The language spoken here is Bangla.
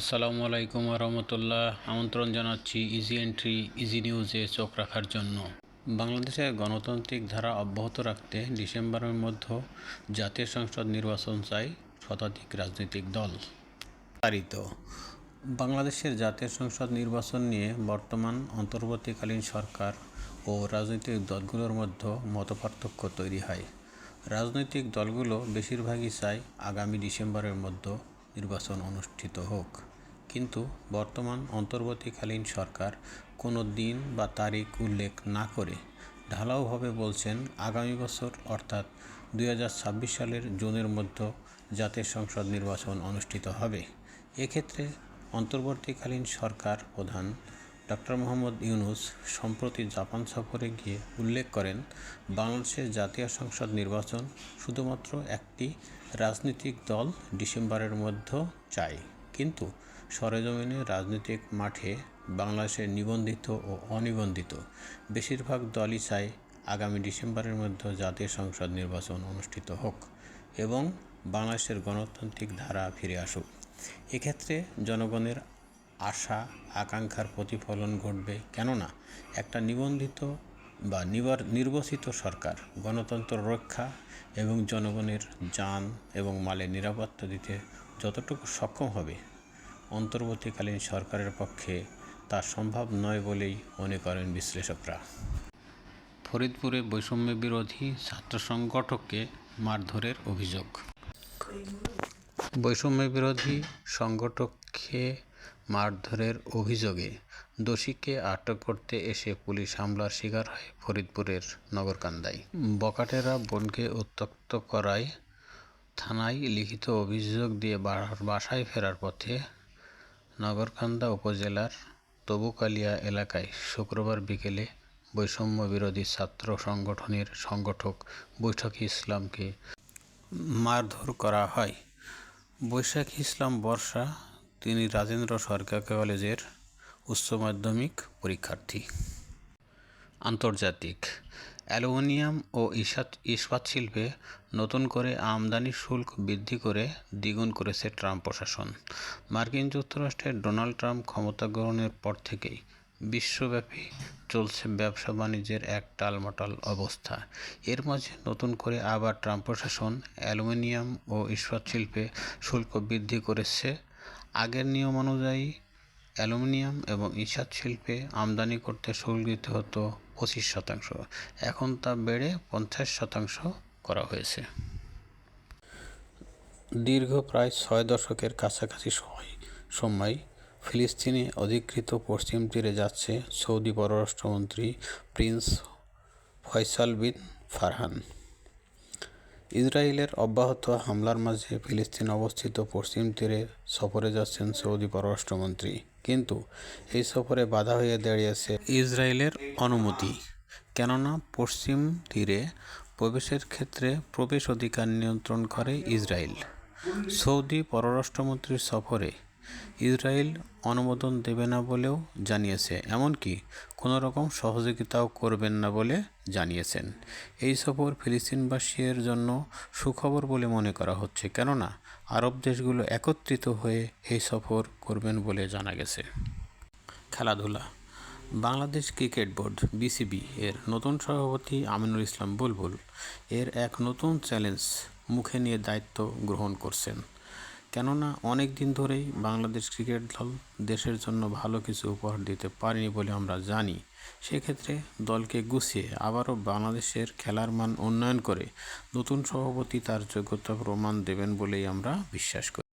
আসসালামু আলাইকুম রহমতুল্লাহ। আমন্ত্রণ জানাচ্ছি ইজি এন্ট্রি ইজি নিউজে চোখ রাখার জন্য। বাংলাদেশের গণতান্ত্রিক ধারা অব্যাহত রাখতে ডিসেম্বরের মধ্যে জাতীয় সংসদ নির্বাচন চাই শতাধিক রাজনৈতিক দল। তারিত বাংলাদেশের জাতীয় সংসদ নির্বাচন নিয়ে বর্তমান অন্তর্বর্তীকালীন সরকার ও রাজনৈতিক দলগুলোর মধ্যে মতপার্থক্য তৈরি হয়। রাজনৈতিক দলগুলো বেশিরভাগই চায় আগামী ডিসেম্বরের মধ্যে নির্বাচন অনুষ্ঠিত হোক। কিন্তু বর্তমান অন্তর্বর্তীকালীন সরকার কোনো দিন বা তারিখ উল্লেখ না করে ঢালাওভাবে বলছেন আগামী বছর, অর্থাৎ দুই হাজার ছাব্বিশ সালের জুনের মধ্যে জাতীয় সংসদ নির্বাচন অনুষ্ঠিত হবে। এক্ষেত্রে অন্তর্বর্তীকালীন সরকার প্রধান ডক্টর মোহাম্মদ ইউনুস সম্প্রতি জাপান সফরে গিয়ে উল্লেখ করেন বাংলাদেশের জাতীয় সংসদ নির্বাচন শুধুমাত্র একটি রাজনৈতিক দল ডিসেম্বরের মধ্যে চায় কিন্তু সরেজমিনে রাজনৈতিক মাঠে বাংলাদেশের নিবন্ধিত ও অনিবন্ধিত, বেশিরভাগ দলই চায় আগামী ডিসেম্বরের মধ্যে জাতীয় সংসদ নির্বাচন অনুষ্ঠিত হোক এবং বাংলাদেশের গণতান্ত্রিক ধারা ফিরে আসুক। এক্ষেত্রে জনগণের আশা, আকাঙ্ক্ষার প্রতিফলন ঘটবে কেননা একটা নিবন্ধিত বা নিবার, নির্বাচিত সরকার গণতন্ত্র রক্ষা এবং জনগণের যান এবং মালের নিরাপত্তা দিতে যতটুকু সক্ষম হবে অন্তর্বর্তীকালীন সরকারের পক্ষে তা সম্ভব নয় বলেই মনে করেন বিশ্লেষকরা। ফরিদপুরে বৈষম্য বিরোধী ছাত্র সংগঠককে মারধরের অভিযোগ। বৈষম্য বিরোধী সংগঠককে মারধরের অভিযোগে দোষীকে আটক করতে এসে পুলিশ হামলার শিকার হয় ফরিদপুরের নগরকান্দায়। বকাটেরা বোনকে উত্তক্ত করায় থানায় লিখিত অভিযোগ দিয়ে বাসায় ফেরার পথে নগরকান্দা উপজেলার তবুকালিয়া এলাকায় শুক্রবার বিকেলে বৈষম্য বিরোধী ছাত্র সংগঠনের সংগঠক বৈশাখী ইসলামকে মারধর করা হয়। বৈশাখী ইসলাম বর্ষা, তিনি রাজেন্দ্র সরকার কলেজের উচ্চ মাধ্যমিক পরীক্ষার্থী। আন্তর্জাতিক অ্যালুমিনিয়াম ও ইস্পাত ইস্পাত শিল্পে নতুন করে আমদানি শুল্ক বৃদ্ধি করে দ্বিগুণ করেছে ট্রাম্প প্রশাসন। মার্কিন যুক্তরাষ্ট্রের ডোনাল্ড ট্রাম্প ক্ষমতা গ্রহণের পর থেকেই বিশ্বব্যাপী চলছে ব্যবসা বাণিজ্যের এক টালমাটাল অবস্থা। এর মাঝে নতুন করে আবার ট্রাম্প প্রশাসন অ্যালুমিনিয়াম ও ইস্পাত শিল্পে শুল্ক বৃদ্ধি করেছে। আগের নিয়ম অনুযায়ী অ্যালুমিনিয়াম এবং ইস্পাত শিল্পে আমদানি করতে শুল্ক দিতে হতো পঁচিশ শতাংশ। এখন তা বেড়ে পঞ্চাশ শতাংশ করা হয়েছে। দীর্ঘ প্রায় ছয় দশকের কাছাকাছি সময় সময় ফিলিস্তিনে অধিকৃত পশ্চিম তীরে যাচ্ছে সৌদি পররাষ্ট্রমন্ত্রী প্রিন্স ফয়সাল বিন ফারহান। ইসরায়েলের অব্যাহত হামলার মাঝে ফিলিস্তিন অবস্থিত পশ্চিম তীরে সফরে যাচ্ছেন সৌদি পররাষ্ট্রমন্ত্রী। কিন্তু এই সফরে বাধা হয়ে দাঁড়িয়েছে ইসরায়েলের অনুমতি। কেননা পশ্চিম তীরে প্রবেশের ক্ষেত্রে প্রবেশ অধিকার নিয়ন্ত্রণ করে ইসরায়েল। সৌদি পররাষ্ট্রমন্ত্রীর সফরে ইসরায়েল অনুমোদন দেবে না বলেও জানিয়েছে, এমনকি কোনো রকম সহযোগিতাও করবেন না বলে জানিয়েছেন। এই সফর ফিলিস্তিনবাসীর জন্য সুখবর বলে মনে করা হচ্ছে, কেননা আরব দেশগুলো একত্রিত হয়ে এই সফর করবেন বলে জানা গেছে। খেলাধুলা। বাংলাদেশ ক্রিকেট বোর্ড, বিসিবি, এর নতুন সভাপতি আমিনুল ইসলাম বুলবুল এর এক নতুন চ্যালেঞ্জ মুখে নিয়ে দায়িত্ব গ্রহণ করছেন। কেননা অনেক দিন ধরেই বাংলাদেশ ক্রিকেট দল দেশের জন্য ভালো কিছু উপহার দিতে পারেনি বলে আমরা জানি। সেক্ষেত্রে দলকে গুছিয়ে আবারও বাংলাদেশের খেলার মান উন্নয়ন করে নতুন সভাপতি তার যোগ্যতা প্রমাণ দেবেন বলেই আমরা বিশ্বাস করি।